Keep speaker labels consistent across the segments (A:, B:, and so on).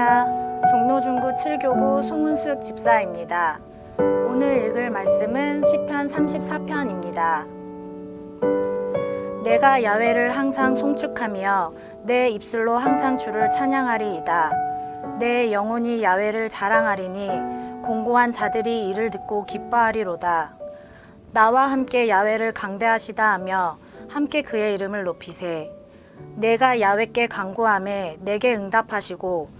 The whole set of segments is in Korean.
A: 할렐루야. 종로중구 7교구 송은숙 집사입니다. 오늘 읽을 말씀은 시편 34편입니다. 내가 야외를 항상 송축하며 내 입술로 항상 주를 찬양하리이다. 내 영혼이 야외를 자랑하리니 공고한 자들이 이를 듣고 기뻐하리로다. 나와 함께 야외를 강대하시다 하며 함께 그의 이름을 높이세. 내가 야외께 간구함에 내게 응답하시고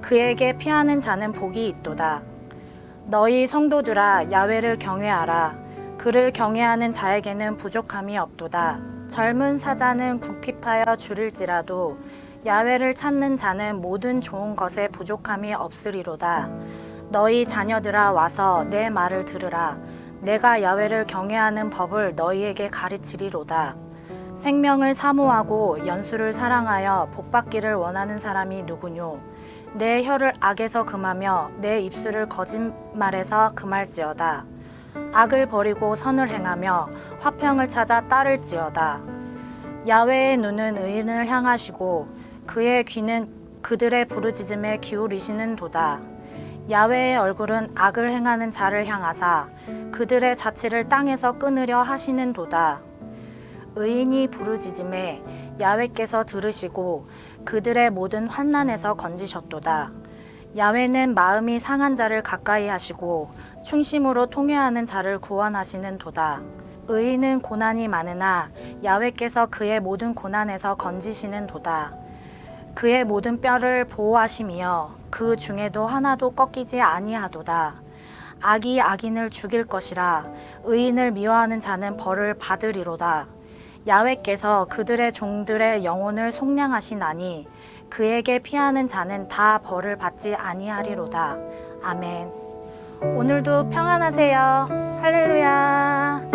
A: 그에게 피하는 자는 복이 있도다. 너희 성도들아 야외를 경외하라. 그를 경외하는 자에게는 부족함이 없도다. 젊은 사자는 궁핍하여 줄일지라도 야외를 찾는 자는 모든 좋은 것에 부족함이 없으리로다. 너희 자녀들아 와서 내 말을 들으라. 내가 야외를 경외하는 법을 너희에게 가르치리로다. 생명을 사모하고 연수를 사랑하여 복받기를 원하는 사람이 누구뇨? 내 혀를 악에서 금하며 내 입술을 거짓말에서 금할지어다. 악을 버리고 선을 행하며 화평을 찾아 따를지어다. 야외의 눈은 의인을 향하시고 그의 귀는 그들의 부르짖음에 기울이시는 도다. 야외의 얼굴은 악을 행하는 자를 향하사 그들의 자취를 땅에서 끊으려 하시는 도다. 의인이 부르짖음에 야외께서 들으시고 그들의 모든 환난에서 건지셨도다. 야외는 마음이 상한 자를 가까이 하시고 충심으로 통회하는 자를 구원하시는 도다. 의인은 고난이 많으나 야외께서 그의 모든 고난에서 건지시는 도다. 그의 모든 뼈를 보호하시며 그 중에도 하나도 꺾이지 아니하도다. 악이 악인을 죽일 것이라 의인을 미워하는 자는 벌을 받으리로다. 야외께서 그들의 종들의 영혼을 속량하시나니 그에게 피하는 자는 다 벌을 받지 아니하리로다. 아멘. 오늘도 평안하세요. 할렐루야.